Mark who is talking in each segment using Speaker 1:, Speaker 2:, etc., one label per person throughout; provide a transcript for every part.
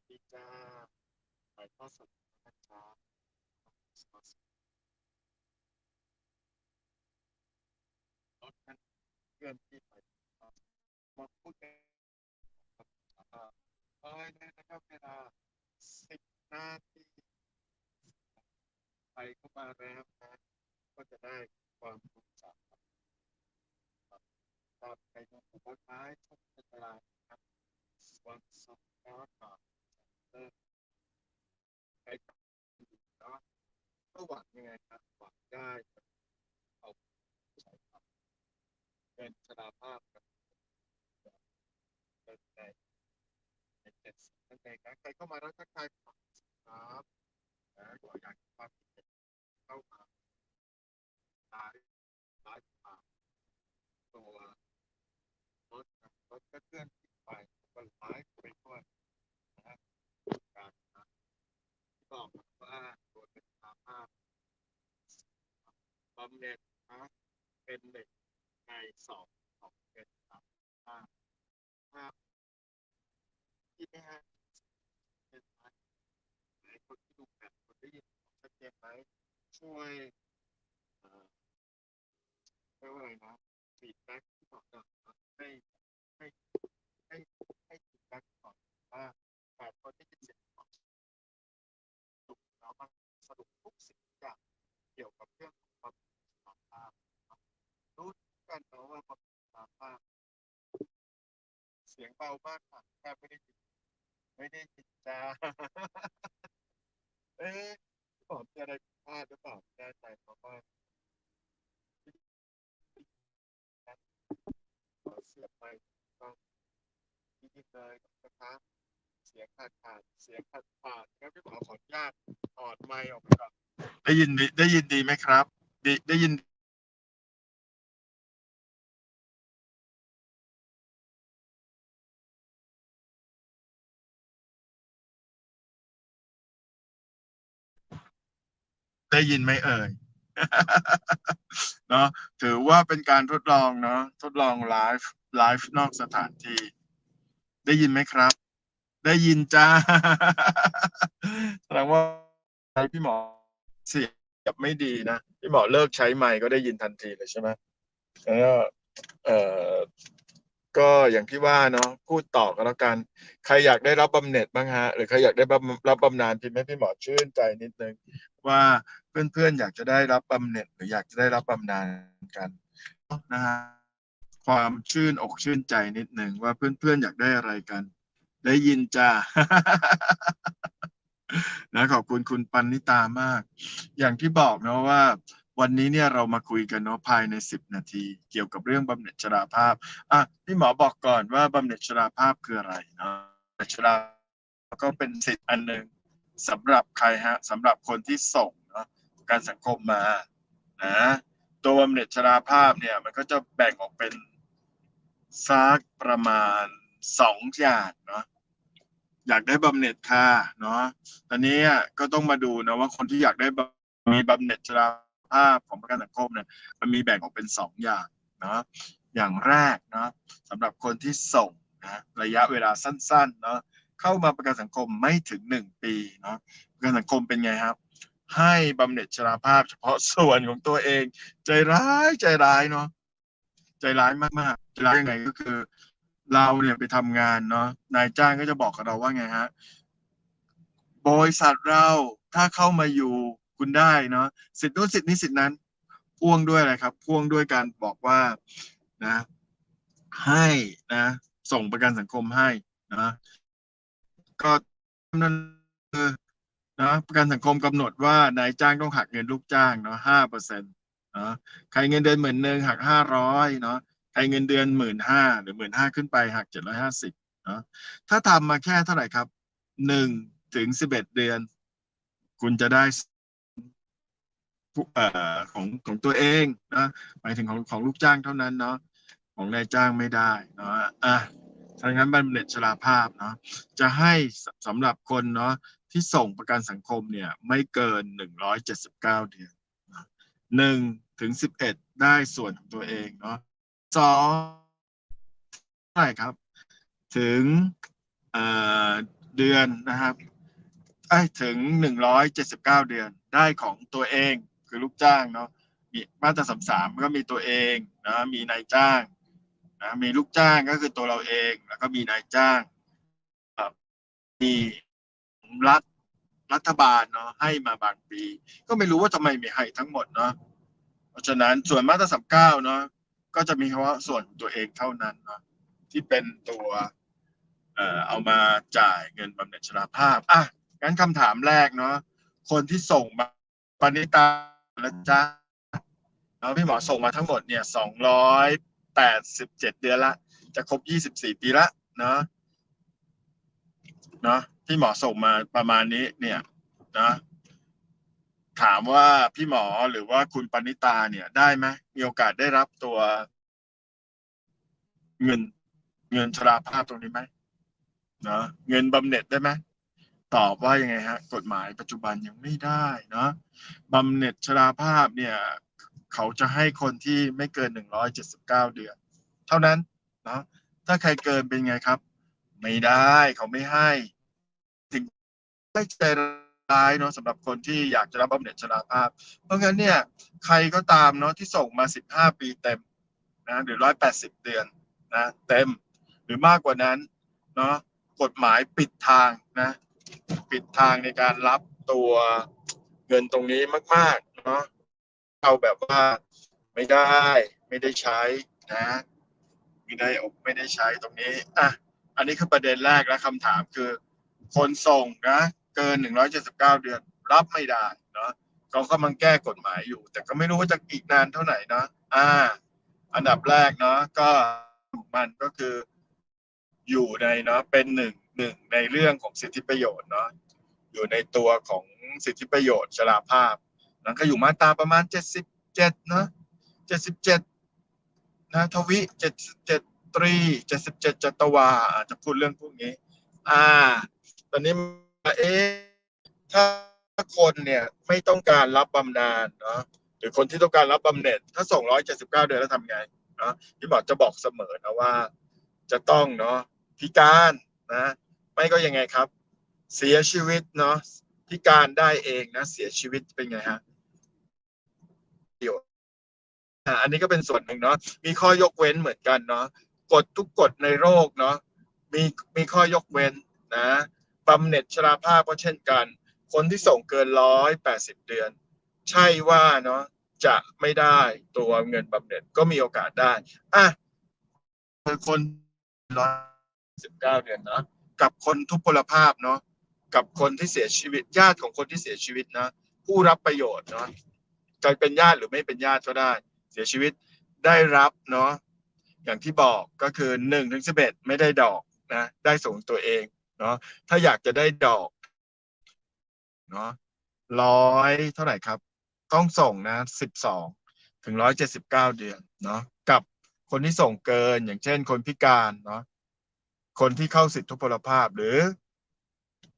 Speaker 1: วัสดีจ้าถ่ายทอดสดนะครับรถคันเคลื่อนที่ไปมาพูดกันเอ้ยนะครับเวลาสิบนาทีไปเข้ามาแล้วนะก็จะได้ความรู้จักครับในตรงหัวท้ายช่องตลาครับวันศุกร์แล้วก็ ก็หวังยังไงครับหวังได้เอาใช้ครับเป็นชราภาพครับเป็นในในเจ็ดสิบนั่นเองนะใครเข้ามาแล้วทักทายครับนะก็อยากความคิดเห็นเข้ามาไลฟ์ไลฟ์ผ่านตัวรถนะรถก็เคลื่อนที่ไปก็ไลฟ์ไปด้วยนะการนะที่บอกว่าตัวเป็นสาภาพบำเหน็จนะเป็นหนึ่งในสองของเป็นสาภาพภาที่ไม่ฮะเป็นไหมไหลายคนที่ดูแบบคนได้ยินชัดเจนไหมช่วยเอ่อเรียกว่าอะไรนะฟีดแบ็กที่บอกก่อนให้ให้ฟีดแบ็กก่อนว่าแปดคนที่ยินเสียงของสรุปแล้วมันสรุปทุกสิ่งทุกอย่างเกี่ยวกับเรื่องของความเป็นสาภาพนะครับรู้กันเนาะว่าความเป็นสาภาพ เบามากค่ะแทบไม่ได้ยินไม่ได้ยินจ้า เอ๊ะผมจะอะไรพลาดหรือเปล่าไม่แน่ใจเพราะว่าขอเสียบไปต้องยินเลยนะคะเสียงขาดขาดเสียงขาดขาดงั้นพี่หมอขออนุญาตถอดไมค์ออกไปก่อนได้ยินได้ยินดีไหมครับ ดีได้ยิน ได้ยินไหมเอ่ยเนาะถือว่าเป็นการทดลองเนาะทดลองไลฟ์ไลฟ์นอกสถานที่ ได้ยินไหมครับ ได้ยินจ้าแสดงว่าใช้พี่หมอเสียบไม่ดีนะ พี่หมอเลิกใช้ไมค์ก็ได้ยินทันทีเลยใช่ไหมแล้วเอ่อ ก็อย่างที่ว่าเนาะพูดต่อก็แล้วกัน ใครอยากได้รับบำเหน็จบ้างฮะ หรือใครอยากได้รับบำนาญพิมพ์ให้พี่หมอชื่นใจนิดนึงว่าเพื่อนๆอยากจะได้รับบำเหน็จ หรืออยากจะได้รับบำนาญกันนะฮะความชื่นอกชื่นใจนิดหนึ่งว่าเพื่อนๆอยากได้อะไรกัน ได้ยินจ้านะขอบคุณคุณปันนิตามาก อย่างที่บอกเนาะว่า วันนี้เนี่ยเรามาคุยกันเนาะภายในสิบนาที เกี่ยวกับเรื่องบำเหน็จชราภาพอะพี่หมอบอกก่อนว่าบำเหน็จชราภาพคืออะไรเนาะบำเหน็จชราก็เป็นสิทธิ์อันหนึ่งสำหรับใครฮะสำหรับคนที่ส่งเนาะกันสังคมมานะตัวบำเหน็จชราภาพเนี่ยมันก็จะแบ่งออกเป็นซักประมาณสองอย่างเนาะอยากได้บำเหน็จค่ะเนาะตอนนี้อะก็ต้องมาดูนะว่าคนที่อยากได้มีบำเหน็จชรา ภาพของประกันสังคมเนี่ยมันมีแบ่งออกเป็นสองอย่างเนาะอย่างแรกเนาะสำหรับคนที่ส่งนะระยะเวลาสั้นๆเนาะเข้ามาประกันสังคมไม่ถึงหนึ่งปีเนาะประกันสังคมเป็นไงครับ ให้บำเหน็จชราภาพเฉพาะส่วนของตัวเอง ใจร้ายใจร้ายเนาะใจร้ายมากๆใจร้ายยังไงก็คือ เราเนี่ยไปทำงานเนาะนายจ้างก็จะบอกกับเราว่าไงฮะบริษัทเราถ้าเข้ามาอยู่ คุณได้เนาะสิทธินู้นสิทธินี้สิทธินั้น พ่วงด้วยอะไรครับ พ่วงด้วยการบอกว่านะ ให้นะ ส่งประกันสังคมให้นะก็นั่นคือนะประกันสังคมกำหนดว่านายจ้างต้องหักเงินลูกจ้างเนาะห้าเปอร์เซ็นต์เนาะใครเงินเดือนหมื่นหนึ่งหักห้าร้อยเนาะใครเงินเดือนหมื่นห้าหรือหมื่นห้าขึ้นไปหักเจ็ดร้อยห้าสิบเนาะถ้าทำมาแค่เท่าไหร่ครับหนึ่งถึงสิบเอ็ดเดือน คุณจะได้ ของของตัวเองนะหมายถึงของของลูกจ้างเท่านั้นเนาะของนายจ้างไม่ได้เนาะอะดังนั้นบำเหน็จชราภาพเนาะจะให้สำหรับคนเนาะที่ส่งประกันสังคมเนี่ยไม่เกินหนึ่งร้อยเจ็ดสิบเก้าเดือนหนึ่งถึงสิบเอ็ดได้ส่วนของตัวเองเนาะสองเท่าไหร่ครับ ถึงเเดือนนะครับไอ้ถึงหนึ่งร้อยเจ็ดสิบเก้าเดือนได้ของตัวเอง คือลูกจ้างเนาะมีมาตราสามสามก็มีตัวเองนะมีนายจ้างนะมีลูกจ้างก็คือตัวเราเองแล้วก็มีนายจ้างเอ่อมีรัฐรัฐบาลเนาะให้มาบางปี ก็ไม่รู้ว่าทำไมไม่ให้ทั้งหมดเนาะเพราะฉะนั้นส่วนมาตราสามเก้าเนาะก็จะมีเฉพาะส่วนตัวเองเท่านั้นเนาะที่เป็นตัวเอ่อเอามาจ่ายเงินบำเหน็จชราภาพอะงั้นคำถามแรกเนาะคนที่ส่งมาปณิตา และจ้าเนาะพี่หมอส่งมาทั้งหมดเนี่ยสองร้อยแปดสิบเจ็ดเดือนละ จะครบยี่สิบสี่ปีละเนาะเนาะพี่หมอส่งมาประมาณนี้เนี่ยนะถามว่าพี่หมอหรือว่าคุณปณิตาเนี่ยได้ไหมมีโอกาสได้รับตัว เงิน เงินชราภาพตรงนี้ไหมเนาะเงินบำเหน็จได้ไหม ตอบว่ายังไงฮะ กฎหมายปัจจุบันยังไม่ได้เนาะบำเหน็จชราภาพเนี่ย เขาจะให้คนที่ไม่เกินหนึ่งร้อยเจ็ดสิบเก้าเดือน เท่านั้นเนาะถ้าใครเกินเป็นไงครับ ไม่ได้เขาไม่ให้ถึงไม่ใจร้ายเนาะสำหรับคนที่อยากจะรับบำเหน็จชราภาพ เพราะงั้นเนี่ย ใครก็ตามเนาะที่ส่งมาสิบห้าปีเต็มนะหรือร้อยแปดสิบเดือนนะเต็มหรือมากกว่านั้นเนาะกฎหมายปิดทางนะ ปิดทางในการรับตัวเงินตรงนี้มาก ๆ เนาะเอาแบบว่าไม่ได้ไม่ได้ใช้นะไม่ได้อกไม่ได้ใช้ตรงนี้อะอันนี้คือประเด็นแรกและคำถามคือ คนส่งนะเกิน 179 เดือนรับไม่ได้เนาะเขากำลังแก้กฎหมายอยู่ แต่ก็ไม่รู้ว่าจะอีกนานเท่าไหร่เนาะอ่า อันดับแรกเนาะก็มันก็คืออยู่ในเนาะเป็นหนึ่ง หนึ่งในเรื่องของสิทธิประโยชน์เนาะอยู่ในตัวของสิทธิประโยชน์ชราภาพนั้นก็อยู่มาตราประมาณเจ็ดสิบเจ็ดเนาะเจ็ดสิบเจ็ดนะทวิเจ็ดเจ็ดตรีเจ็ดสิบเจ็ดจตวาอาจจะพูดเรื่องพวกนี้ อ่า ตอนนี้เอ๊ะถ้าคนเนี่ยไม่ต้องการรับบำนาญเนาะหรือคนที่ต้องการรับบำเหน็จถ้าส่งร้อยเจ็ดสิบเก้าเดือนแล้วทำไงเนาะพี่บอกจะบอกเสมอนะว่า จะต้องเนาะพิการนะ ไม่ก็ยังไงครับ เสียชีวิตเนาะพิการได้เองนะ เสียชีวิตเป็นไงฮะเดี๋ยวอันนี้ก็เป็นส่วนหนึ่งเนาะมีข้อยกเว้นเหมือนกันเนาะกฎทุกกฎในโรคเนาะมีมีข้อยกเว้นนะบำเหน็จชราภาพก็เช่นกัน คนที่ส่งเกินร้อยแปดสิบเดือน ใช่ว่าเนาะจะไม่ได้ตัวเงินบำเหน็จก็มีโอกาสได้อะคนร้อยสิบเก้าเดือนเนาะ กับคนทุพพลภาพเนาะกับคนที่เสียชีวิตญาติของคนที่เสียชีวิตนะผู้รับประโยชน์เนาะจะเป็นญาติหรือไม่เป็นญาติก็ได้ เสียชีวิตได้รับเนาะอย่างที่บอกก็คือหนึ่งถึงสิบเอ็ดไม่ได้ดอกนะได้ส่งตัวเองเนาะถ้าอยากจะได้ดอกเนาะร้อยเท่าไหร่ครับ ต้องส่งนะสิบสองถึงร้อยเจ็ดสิบเก้าเดือนเนาะกับคนที่ส่งเกินอย่างเช่นคนพิการเนาะ คนที่เข้าสิทธิทุพพลภาพหรือ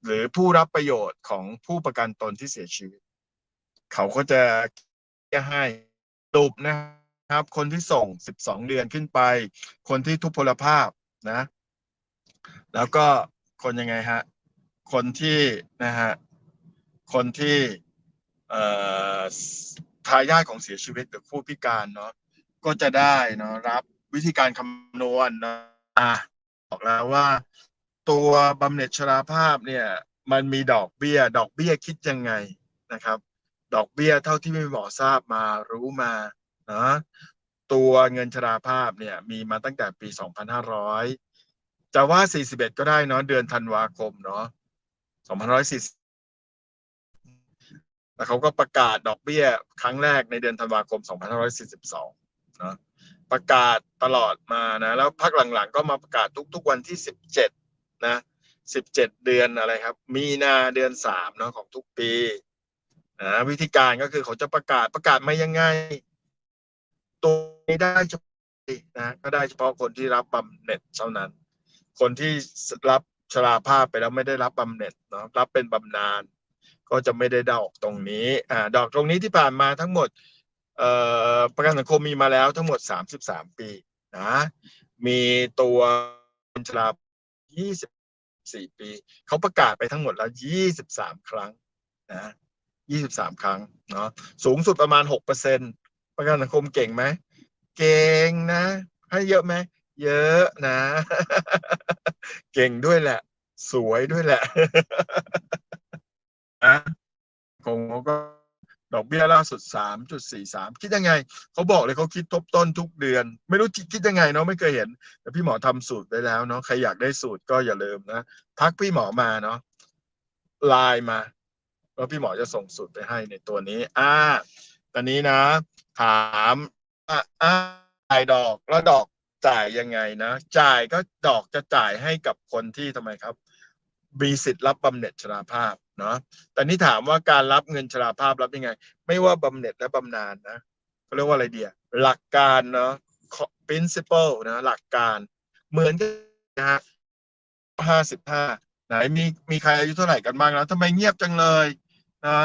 Speaker 1: หรือผู้รับประโยชน์ของผู้ประกันตนที่เสียชีวิต เขาก็จะแก้ให้ตูปนะครับ คนที่ส่ง12เดือนขึ้นไป คนที่ทุพพลภาพนะ แล้วก็คนยังไงฮะ คนที่นะฮะ คนที่เอ่อทายาทของเสียชีวิตหรือผู้พิการเนาะก็จะได้เนาะรับวิธีการคำนวณนะอะ บอกแล้วว่า ตัวบำเหน็จชราภาพเนี่ย มันมีดอกเบี้ย ดอกเบี้ยคิดยังไงนะครับ ดอกเบี้ยเท่าที่พี่หมอทราบมารู้มานะตัวเงินชราภาพเนี่ยมีมาตั้งแต่ปี 2500 จะว่า 41 ก็ได้เนาะเดือนธันวาคมเนาะ2540แล้วเขาก็ประกาศดอกเบี้ยครั้งแรกในเดือนธันวาคม 2542เนาะ ประกาศตลอดมานะแล้วพักหลังๆ ก็มาประกาศทุก ๆ วันที่17นะ17เดือนอะไรครับ มีนาเดือน3เนาะของทุกปีนะวิธีการก็คือเขาจะประกาศประกาศมายังไง ตัวนี้ได้เฉพาะนะก็ได้เฉพาะคนที่รับบำเหน็จเท่านั้น คนที่รับชราภาพไปแล้วไม่ได้รับบำเหน็จเนาะรับเป็นบำนาญก็จะไม่ได้ดอกตรงนี้อ่าดอกตรงนี้ที่ผ่านมาทั้งหมด ประกันสังคมมีมาแล้วทั้งหมด 33 ปีนะมีตัวชรา14ปี เขาประกาศไปทั้งหมดแล้ว 23 ครั้งนะ23 ครั้งเนาะสูงสุดประมาณ 6%ประกันสังคมเก่งไหม เก่งนะ ให้เยอะไหม เยอะนะ เก่งด้วยแหละ สวยด้วยแหละนะคงก็ ดอกเบี้ยล่าสุด 3.43 คิดยังไง เขาบอกเลยเขาคิดทบต้นทุกเดือน ไม่รู้คิดยังไงเนาะไม่เคยเห็นแต่พี่หมอทำสูตรไปแล้วเนาะใครอยากได้สูตรก็อย่าลืมนะทักพี่หมอมาเนาะไลน์มาแล้วพี่หมอจะส่งสูตรไปให้ในตัวนี้ อ่า ตอนนี้นะ ถามอ่าอ่าจ่ายดอกแล้วดอกจ่ายยังไงนะ จ่ายก็ดอกจะจ่ายให้กับคนที่ทำไมครับ มีสิทธิ์รับบำเหน็จชราภาพเนาะแต่นี่ถามว่าการรับเงินชราภาพรับยังไง ไม่ว่าบำเหน็จและบำนาญนะเขาเรียกว่าอะไรเดียหลักการเนาะ principle นะหลักการ เหมือนกันนะฮะห้าสิบห้าไหนมีมีใครอายุเท่าไหร่กันบ้างนะทำไมเงียบจังเลยนะ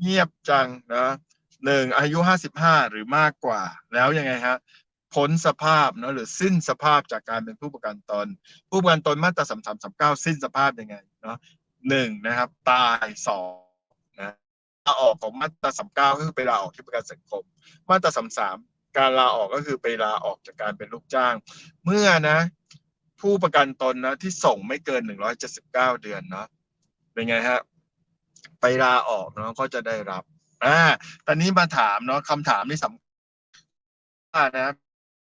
Speaker 1: เงียบจังนะหนึ่งอายุห้าสิบห้าหรือมากกว่า แล้วยังไงฮะ พ้นสภาพเนาะหรือสิ้นสภาพจากการเป็นผู้ประกันตน ผู้ประกันตนมาตราสามสามสามเก้าสิ้นสภาพยังไงเนาะหนึ่งนะครับ ตายสองนะลาออกของมาตราสามเก้าก็คือไปลาออกที่ประกันสังคม มาตราสามสามการลาออกก็คือไปลาออกจากการเป็นลูกจ้าง เมื่อนะ ผู้ประกันตนนะที่ส่งไม่เกินหนึ่งร้อยเจ็ดสิบเก้าเดือนเนาะเป็นไงฮะไปลาออกเนาะก็จะได้รับอ่าตอนนี้มาถามเนาะคำถามที่สำคัญนะ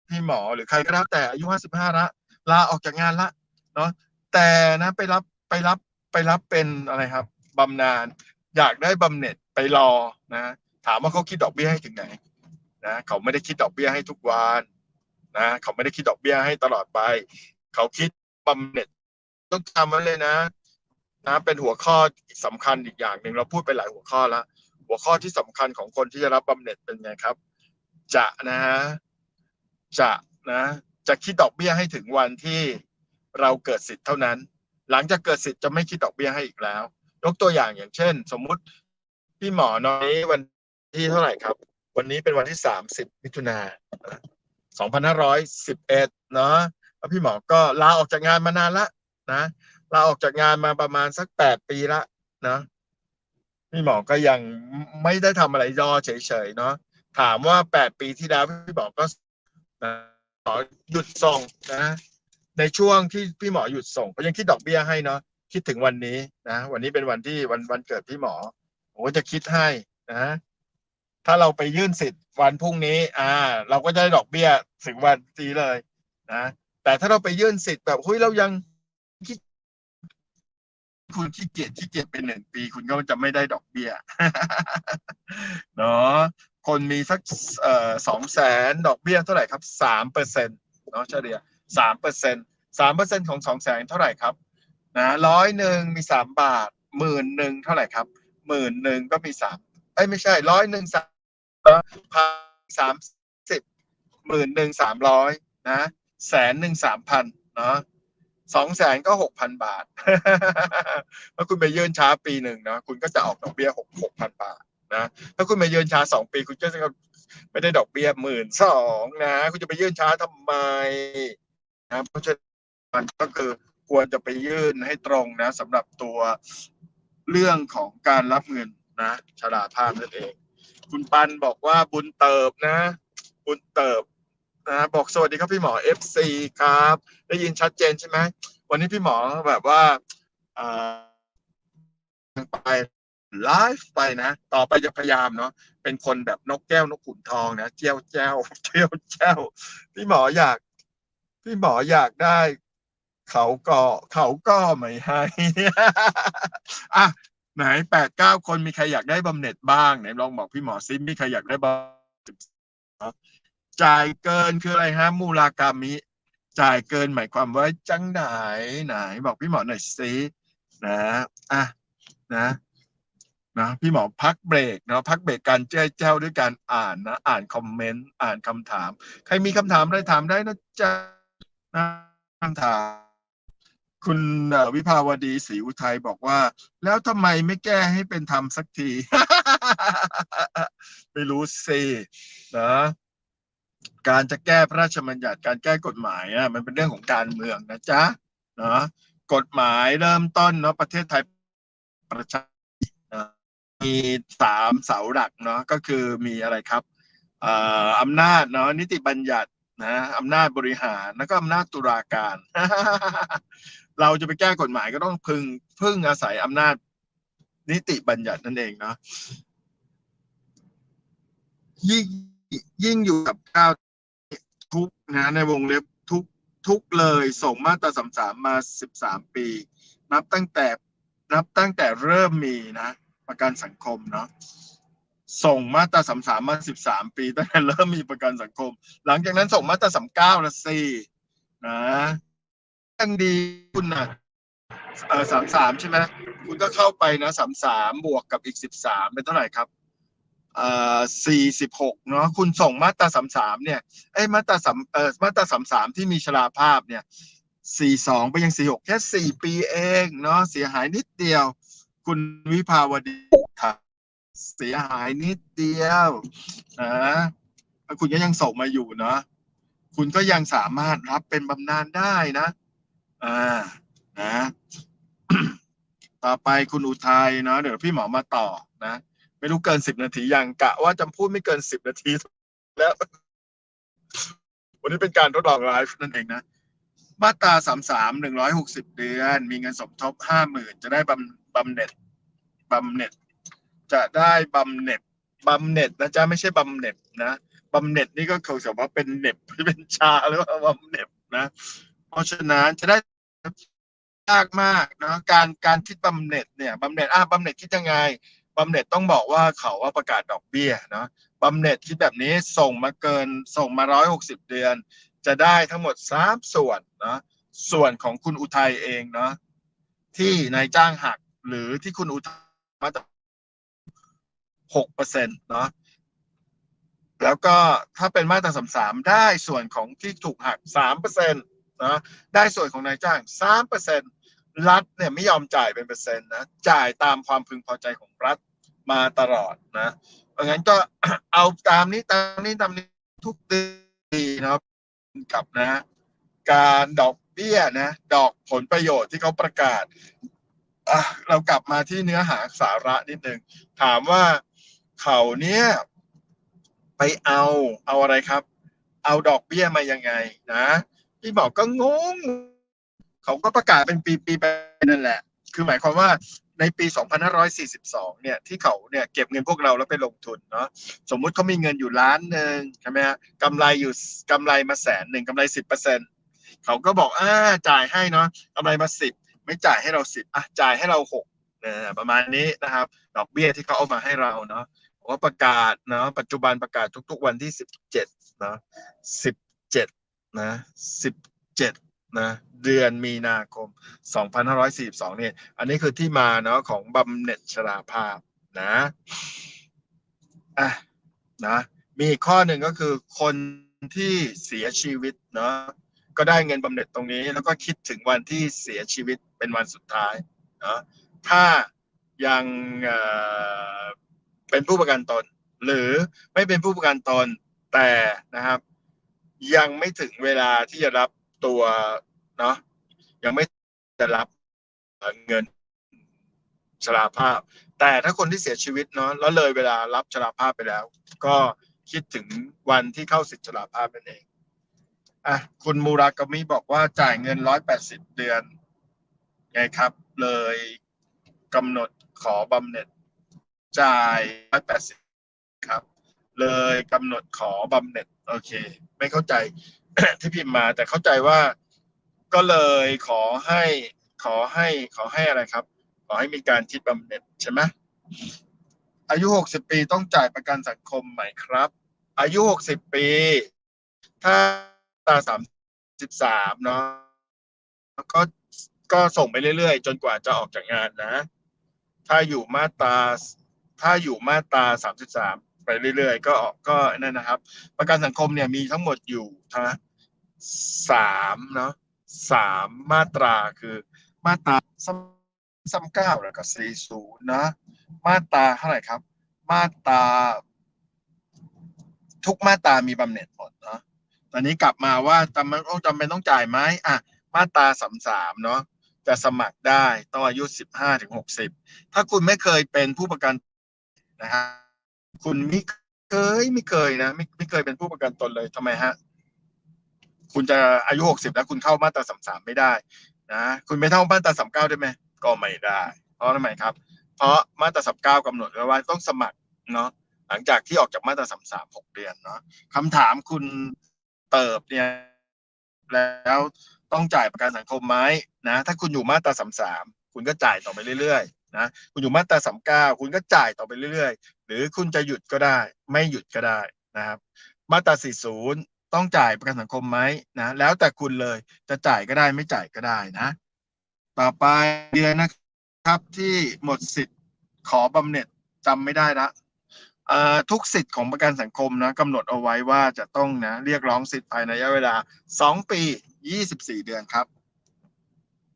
Speaker 1: พี่หมอหรือใครก็แล้วแต่อายุห้าสิบห้าละลาออกจากงานละเนาะแต่นะไปรับไปรับไปรับเป็นอะไรครับบำนาญอยากได้บำเหน็จไปรอนะถามว่าเขาคิดดอกเบี้ยให้ถึงไหนนะเขาไม่ได้คิดดอกเบี้ยให้ทุกวันนะเขาไม่ได้คิดดอกเบี้ยให้ตลอดไป เขาคิดบำเหน็จต้องจำไว้เลยนะนะเป็นหัวข้อสำคัญอีกอย่างหนึ่งเราพูดไปหลายหัวข้อแล้วหัวข้อที่สำคัญของคนที่จะรับบำเหน็จเป็นไงครับ จะนะฮะ จะนะจะคิดดอกเบี้ยให้ถึงวันที่เราเกิดสิทธิ์เท่านั้น หลังจากเกิดสิทธิ์จะไม่คิดดอกเบี้ยให้อีกแล้ว ยกตัวอย่างอย่างเช่น สมมุติพี่หมอน้อยวันที่เท่าไหร่ครับ วันนี้เป็นวันที่30มิถุนา2511เอ็ดเนาะแล้วพี่หมอก็ลาออกจากงานมานานละนะลาออกจากงานมาประมาณสัก8ปีละนะพี่หมอก็ยังไม่ได้ทำอะไรย่อเฉยๆเนาะถามว่า8ปีที่แล้วพี่หมอก็ นะขอหยุดส่งนะ ในช่วงที่พี่หมอหยุดส่งก็ยังคิดดอกเบี้ยให้เนาะคิดถึงวันนี้นะวันนี้เป็นวันที่วันวันเกิดพี่หมอผมก็จะคิดให้นะ ถ้าเราไปยื่นสิทธิ์วันพรุ่งนี้ อ่า เราก็จะได้ดอกเบี้ยถึงวันนี้เลยนะแต่ถ้าเราไปยื่นสิทธิ์แบบเฮ้ยเรายังคิดคุณขี้เกียจขี้เกียจเป็นหนึ่งปี คุณก็จะไม่ได้ดอกเบี้ยเนาะ คนมีสักสองแสนดอกเบี้ยเท่าไหร่ครับสามเปอร์เซ็นต์เนาะเฉลี่ยสามเปอร์เซ็นต์สามเปอร์เซ็นต์ของสองแสนเท่าไหร่ครับนะร้อยหนึ่งมีสามบาทหมื่นหนึ่งเท่าไหร่ครับหมื่นหนึ่งก็มีสามเอ้ยไม่ใช่ร้อยหนึ่งสามพันสามสิบหมื่นหนึ่งสามร้อยนะแสนหนึ่งสามพันเนาะสองแสนก็หกพันบาท แล้วคุณไปยื่นช้าปีหนึ่งนะคุณก็จะออกดอกเบี้ยหกหกพันบาท นะ ถ้าคุณไปยื่นช้าสองปีคุณก็จะไม่ได้ดอกเบี้ยหมื่นสองนะ คุณจะไปยื่นช้าทำไมนะเพราะฉะนั้นก็คือควรจะไปยื่นให้ตรงนะสำหรับตัวเรื่องของการรับเงินนะชราภาพนั่นเอง คุณปันบอกว่าบุญเติบนะ บุญเติบนะบอกสวัสดีครับพี่หมอ FC ครับ ได้ยินชัดเจนใช่ไหมวันนี้พี่หมอแบบว่าอ่าไป ไลฟ์ไปนะ ต่อไปจะพยายามเนาะเป็นคนแบบนกแก้วนกขุนทองนะเจ้าเจ้าเจ้าเจ้าพี่หมออยาก พี่หมออยากได้ เขาก็เขาก็ไม่ให้อะไหนแปดเก้าคนมีใครอยากได้บำเหน็จบ้างไหนลองบอกพี่หมอซิมีใครอยากได้บำจ่ายเกินคืออะไรฮะมูลากามิจ่ายเกินหมายความว่าจังไหนไหน บอกพี่หมอหน่อยสินะอะนะ นะพี่หมอพักเบรกนะพักเบรกการเจ้เจ้าด้วยการอ่านนะอ่านคอมเมนต์อ่านคำถาม ใครมีคำถามอะไรถามได้นะจ๊ะนะคำถาม คุณวิภาวดีศรีอุทัยบอกว่า แล้วทำไมไม่แก้ให้เป็นธรรมสักที ไม่รู้สินะการจะแก้พระราชบัญญัติการแก้กฎหมายอะมันเป็นเรื่องของการเมืองนะจ๊ะเนาะกฎหมายเริ่มต้นเนาะประเทศไทยประชาเนอะ มีสามเสาหลักเนาะก็คือมีอะไรครับเอ่ออำนาจเนาะนิติบัญญัตินะอำนาจบริหารแล้วก็อำนาจตุลาการ เราจะไปแก้กฎหมายก็ต้องพึงพึ่งอาศัยอำนาจนิติบัญญัตินั่นเองเนาะยิ่งยิ่งอยู่กับก้าวทุกนะในวงเล็บทุกทุกเลยส่งมาตราสามสามมาสิบสามปี นับตั้งแต่นับตั้งแต่เริ่มมีนะ ประกันสังคมเนาะส่งมาตราสามสามมาสิบสามปีตั้งแต่เริ่มมีประกันสังคม หลังจากนั้นส่งมาตราสามเก้าละสี่นะยังดีคุณนะเออสามสามใช่ไหมคุณก็เข้าไปนะสามสามบวกกับอีกสิบสามเป็นเท่าไหร่ครับเอ่อสี่สิบหกเนาะคุณส่งมาตราสามสามเนี่ยไอ้มาตราสามเอ่อมาตราสามสามที่มีชราภาพเนี่ยสี่สองไปยังสี่หกแค่สี่ปีเองเนาะเสียหายนิดเดียว คุณวิภาวดีค่ะเสียหายนิดเดียวนะคุณก็ยังส่งมาอยู่เนาะคุณก็ยังสามารถรับเป็นบำนาญได้นะอ่านะต่อไปคุณอุทัยเนาะเดี๋ยวพี่หมอมาต่อนะ ไม่รู้เกินสิบนาทียังกะว่าจะพูดไม่เกินสิบนาทีแล้ว วันนี้เป็นการทดลองไลฟ์นั่นเองนะมาตราสามสามหนึ่งร้อยหกสิบเดือน มีเงินสมทบห้าหมื่นจะได้บำ บำเหน็จบำเหน็จ จะได้บำเหน็จบำเหน็จนะจ๊ะไม่ใช่บำเหน็จนะบำเหน็จนี่ก็เขาจะว่าเป็นเหน็บเป็นชาหรือว่าบำเหน็จนะ เพราะฉะนั้นจะได้ยากมากนะการการคิดบำเหน็จเนี่ยบำเหน็จอะบำเหน็จคิดยังไงบำเหน็จต้องบอกว่าเขาว่าประกาศดอกเบี้ยเนาะบำเหน็จคิดแบบนี้ส่งมาเกินส่งมาร้อยหกสิบเดือน จะได้ทั้งหมดสามส่วนนะส่วนของคุณอุทัยเองเนาะที่นายจ้างหัก หรือที่คุณอุทมาหกเปอร์เซ็นต์เนาะแล้วก็ถ้าเป็นมาตราสามสามได้ส่วนของที่ถูกหักสามเปอร์เซ็นต์นะได้ส่วนของนายจ้างสามเปอร์เซ็นต์รัฐเนี่ยไม่ยอมจ่ายเป็นเปอร์เซ็นต์นะจ่ายตามความพึงพอใจของรัฐมาตลอดนะเพราะงั้นก็เอาตามนี้ตามนี้ตามนี้ทุกเดือนนะครับกับนะ การดอกเบี้ยนะ ดอกผลประโยชน์ที่เขาประกาศ เรากลับมาที่เนื้อหาสาระนิดนึง ถามว่าเขาเนี่ยไปเอาเอาอะไรครับ เอาดอกเบี้ยมายังไงนะพี่บอกก็งง เขาก็ประกาศเป็นปีๆไปนั่นแหละ คือหมายความว่าในปี 2542 เนี่ย ที่เขาเนี่ยเก็บเงินพวกเราแล้วไปลงทุนเนาะ สมมุติเขามีเงินอยู่ล้านหนึ่งใช่ไหมฮะกำไรอยู่กำไรมาแสนหนึ่งกำไรสิบเปอร์เซ็นเขาก็บอกอ่าจ่ายให้เนาะกำไรมาสิบ ไม่จ่ายให้เราสิบอะจ่ายให้เราหกนะประมาณนี้นะครับ ดอกเบี้ยที่เขาเอามาให้เราเนาะว่าประกาศเนาะปัจจุบันประกาศทุก ๆ วันที่สิบเจ็ดเนาะสิบเจ็ดนะสิบเจ็ดนะเดือนมีนาคม 2542เนี่ยอันนี้คือที่มาเนาะของบำเหน็จชราภาพนะอะนะมีข้อหนึ่งก็คือคนที่เสียชีวิตเนาะ ก็ได้เงินบำเหน็จตรงนี้ แล้วก็คิดถึงวันที่เสียชีวิตเป็นวันสุดท้ายเนาะถ้ายังเอ่อเป็นผู้ประกันตน หรือไม่เป็นผู้ประกันตนแต่นะครับ ยังไม่ถึงเวลาที่จะรับตัวเนาะยังไม่จะรับเงินชราภาพ แต่ถ้าคนที่เสียชีวิตเนาะแล้วเลยเวลารับชราภาพไปแล้ว ก็คิดถึงวันที่เข้าสิทธิชราภาพนั่นเอง อะคุณมูรากามิบอกว่าจ่ายเงินร้อยแปดสิบเดือน ไงครับ เลยกำหนดขอบำเหน็จ จ่ายร้อยแปดสิบครับ เลยกำหนดขอบำเหน็จ โอเค ไม่เข้าใจที่พิมพ์มา แต่เข้าใจว่าก็เลยขอให้ขอให้ขอให้อะไรครับ ขอให้มีการคิดบำเหน็จใช่ไหมอายุหกสิบปีต้องจ่ายประกันสังคมไหมครับ อายุหกสิบปี ถ้า ตาสามสิบสามเนาะก็ก็ส่งไปเรื่อยๆ จนกว่าจะออกจากงานนะ ถ้าอยู่มาตราถ้าอยู่มาตราสามสิบสามไปเรื่อยๆ ก็ออกก็นั่นนะครับ ประกันสังคมเนี่ยมีทั้งหมดอยู่นะสามเนาะสามมาตราคือมาตราซ้ำซ้ำเก้าแล้วก็สี่ศูนย์นะ มาตราเท่าไหร่ครับ มาตราทุกมาตรามีบำเหน็จหมดเนาะ ตอนนี้กลับมาว่าจำเป็นต้องจำเป็นต้องจ่ายไหมอะ มาตราสามสามเนาะจะสมัครได้ต้องอายุ15ถึง60ถ้าคุณไม่เคยเป็นผู้ประกันนะฮะคุณไม่เคยไม่เคยนะไม่ไม่เคยเป็นผู้ประกันตนเลยทำไมฮะคุณจะอายุ60แล้วคุณเข้ามาตรา33ไม่ได้นะคุณไม่เท่ามาตรา39ได้ไหมก็ไม่ได้ เพราะทำไมครับ เพราะมาตรา39กำหนดไว้ว่าต้องสมัครเนาะหลังจากที่ออกจากมาตรา33 6เดือนเนาะคำถามคุณ เติบเนี่ยแล้วต้องจ่ายประกันสังคมไหมนะถ้าคุณอยู่มาตรา33คุณก็จ่ายต่อไปเรื่อยๆนะคุณอยู่มาตรา39คุณก็จ่ายต่อไปเรื่อยๆ หรือคุณจะหยุดก็ได้ ไม่หยุดก็ได้นะครับ มาตรา40ต้องจ่ายประกันสังคมไหมนะแล้วแต่คุณเลยจะจ่ายก็ได้ไม่จ่ายก็ได้นะ ต่อไปเดือนนะครับที่หมดสิทธิ์ขอบำเหน็จจำไม่ได้ละ ทุกสิทธิ์ของประกันสังคมนะกำหนดเอาไว้ว่าจะต้องนะเรียกร้องสิทธิ์ภายในระยะเวลา 2 ปี 24 เดือนครับ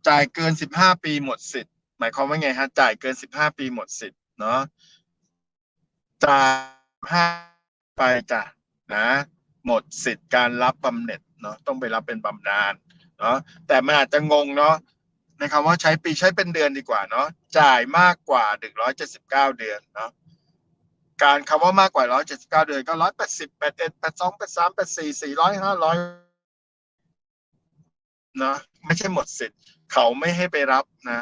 Speaker 1: จ่ายเกิน 15 ปีหมดสิทธิ์ หมายความว่าไงฮะจ่ายเกิน 15 ปีหมดสิทธิ์เนาะจ่ายห้าไปจ้ะนะ หมดสิทธิ์การรับบำเหน็จเนาะต้องไปรับเป็นบำนาญเนาะแต่มันอาจจะงงเนาะในคำว่าใช้ปีใช้เป็นเดือนดีกว่าเนาะจ่ายมากกว่า 179 เดือนเนาะ การคำว่ามากกว่า 179 เดือนก็ 180 81 82 83 84 400 500เนาะไม่ใช่หมดสิทธิ์ เขาไม่ให้ไปรับนะ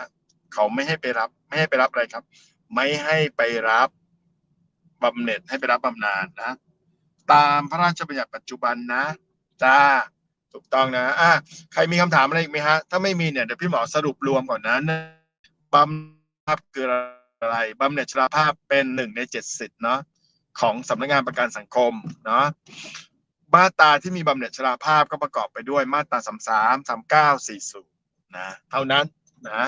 Speaker 1: เขาไม่ให้ไปรับ ไม่ให้ไปรับอะไรครับ ไม่ให้ไปรับบำเหน็จให้ไปรับบำนาญนะ ตามพระราชบัญญัติปัจจุบันนะจ้าถูกต้องนะอะใครมีคำถามอะไรอีกไหมฮะ ถ้าไม่มีเนี่ยเดี๋ยวพี่หมอสรุปรวมก่อนนะบำนาญคืออะไร บำเหน็จชราภาพเป็นหนึ่งในเจ็ดสิทธิ์เนาะของสำนักงานประกันสังคมเนาะมาตราที่มีบำเหน็จชราภาพก็ประกอบไปด้วยมาตราสามสามสามเก้าสี่ศูนย์นะเท่านั้นนะ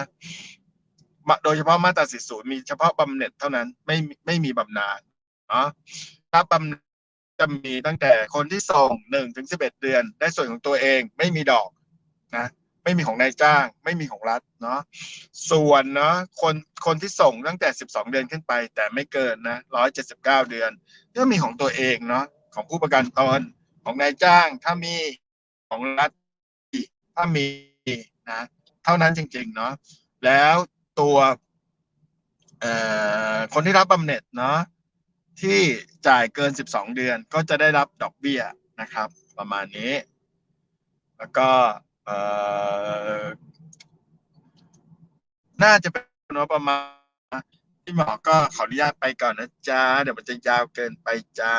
Speaker 1: โดยเฉพาะมาตราสี่ศูนย์มีเฉพาะบำเหน็จเท่านั้นไม่ไม่มีบำนาญเนาะรับบำจะมีตั้งแต่คนที่ส่งหนึ่งถึงสิบเอ็ดเดือน ได้ส่วนของตัวเองไม่มีดอกนะ ไม่มีของนายจ้าง ไม่มีของรัฐเนาะส่วนเนาะคนคนที่ส่งตั้งแต่สิบสองเดือนขึ้นไป แต่ไม่เกินนะร้อยเจ็ดสิบเก้าเดือนก็มีของตัวเองเนาะของผู้ประกันตนของนายจ้าง ถ้ามีของรัฐถ้ามีนะเท่านั้นจริง ๆ เนาะแล้วตัวเอ่อคนที่รับบำเหน็จเนาะที่จ่ายเกิน 12 เดือนก็จะได้รับดอกเบี้ยนะครับ ประมาณนี้ แล้วก็ น่าจะเป็นเนอะประมาณที่หมอก็ขออนุญาตไปก่อนนะจ๊ะ เดี๋ยวมันจะยาวเกินไปจ้า